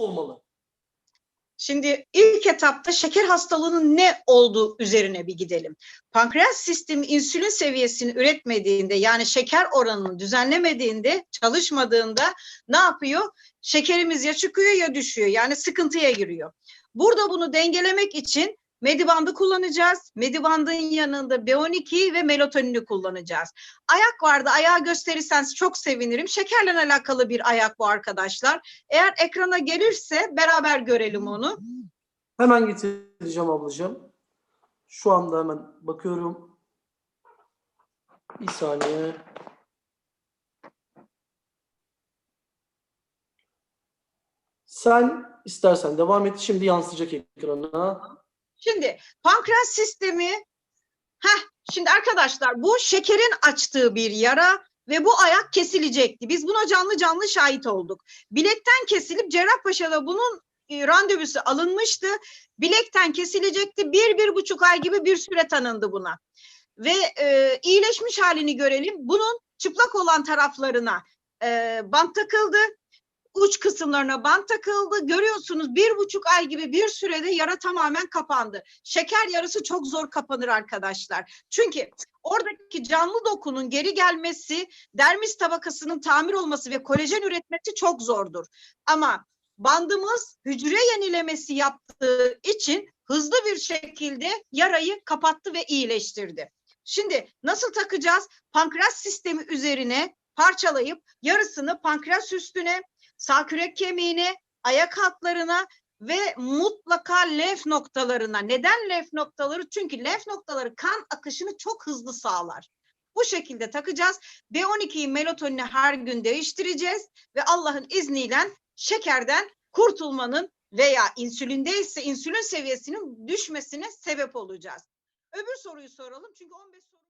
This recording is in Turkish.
olmalı? Şimdi ilk etapta şeker hastalığının ne olduğu üzerine bir gidelim. Pankreas sistemi insülin seviyesini üretmediğinde yani şeker oranını düzenlemediğinde, çalışmadığında ne yapıyor? Şekerimiz ya çıkıyor ya düşüyor. Yani sıkıntıya giriyor. Burada bunu dengelemek için Medibandı kullanacağız. Medibandın yanında B12 ve melatonini kullanacağız. Ayak vardı. Ayağı gösterirseniz çok sevinirim. Şekerle alakalı bir ayak bu arkadaşlar. Eğer ekrana gelirse beraber görelim onu. Hemen getireceğim ablacığım. Şu anda hemen bakıyorum. Bir saniye. Sen istersen devam et. Şimdi yansıyacak ekrana. Şimdi pankreas sistemi Heh, şimdi arkadaşlar bu şekerin açtığı bir yara ve bu ayak kesilecekti. Biz buna canlı canlı şahit olduk. Bilekten kesilip Cerrahpaşa'da bunun e, randevusu alınmıştı. Bilekten kesilecekti. Bir, bir buçuk ay gibi bir süre tanındı buna. Ve e, iyileşmiş halini görelim. Bunun çıplak olan taraflarına e, bant takıldı. Uç kısımlarına bant takıldı. Görüyorsunuz bir buçuk ay gibi bir sürede yara tamamen kapandı. Şeker yarası çok zor kapanır arkadaşlar. Çünkü oradaki canlı dokunun geri gelmesi, dermis tabakasının tamir olması ve kolajen üretmesi çok zordur. Ama bandımız hücre yenilemesi yaptığı için hızlı bir şekilde yarayı kapattı ve iyileştirdi. Şimdi nasıl takacağız? Pankreas sistemi üzerine parçalayıp yarısını pankreas üstüne, sağ kürek kemiğine, ayak altlarına ve mutlaka lenf noktalarına. Neden lenf noktaları? Çünkü lenf noktaları kan akışını çok hızlı sağlar. Bu şekilde takacağız. B12'yi melatonini her gün değiştireceğiz ve Allah'ın izniyle şekerden kurtulmanın veya insülinde ise insülin seviyesinin düşmesine sebep olacağız. Öbür soruyu soralım çünkü 15 soru